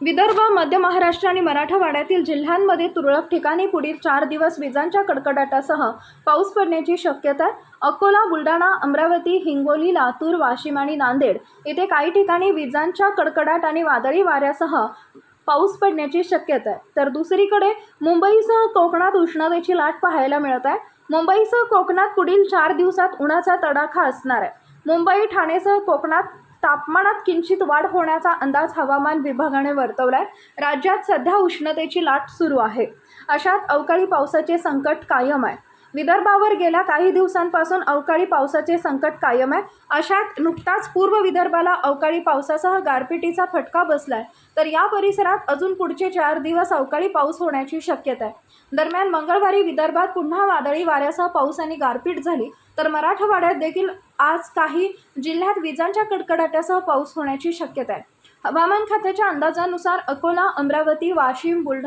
विदर्भ मध्य महाराष्ट्र आणि मराठवाड्यातील जिल्ह्यांमध्ये तुरळक ठिकाणी पुढील चार दिवस विजांच्या कडकडाटासह पाऊस पडण्याची शक्यता आहे. अकोला बुलढाणा अमरावती हिंगोली लातूर वाशिम आणि नांदेड येथे काही ठिकाणी विजांच्या कडकडाट आणि वादळी वाऱ्यासह पाऊस पडण्याची शक्यता आहे. तर दुसरीकडे मुंबईसह कोकणात उष्णतेची लाट पाहायला मिळत आहे. मुंबईसह कोकणात पुढील चार दिवसात उन्हाचा तडाखा असणार आहे. मुंबई ठाणेसह कोकणात तापमानात किंचित वाढ होण्याचा अंदाज हवामान विभागाने वर्तवला आहे राज्यात सध्या उष्णतेची लाट सुरू आहे. अशात अवकाळी पावसाचे संकट कायम आहे. विदर्भावर गेल्या काही दिवसांपासून अवकाळी पावसाचे संकट कायम आहे. अशात नुकताच पूर्व विदर्भाला अवकाळी पावसासह गारपिटीचा फटका बसलाय. तर या परिसरात अजून पुढचे चार दिवस अवकाळी पाऊस होण्याची शक्यता आहे. दरम्यान मंगळवारी विदर्भात पुन्हा वादळी वाऱ्यासह पाऊस आणि गारपीट झाली. तर मराठवाड्यात देखील आज काही जिल्ह्यात विजांच्या कडकडाटासह पाऊस होण्याची शक्यता आहे. हवामान खात्याच्या अंदाजानुसार अकोला अमरावती वाशिम बुलढाणा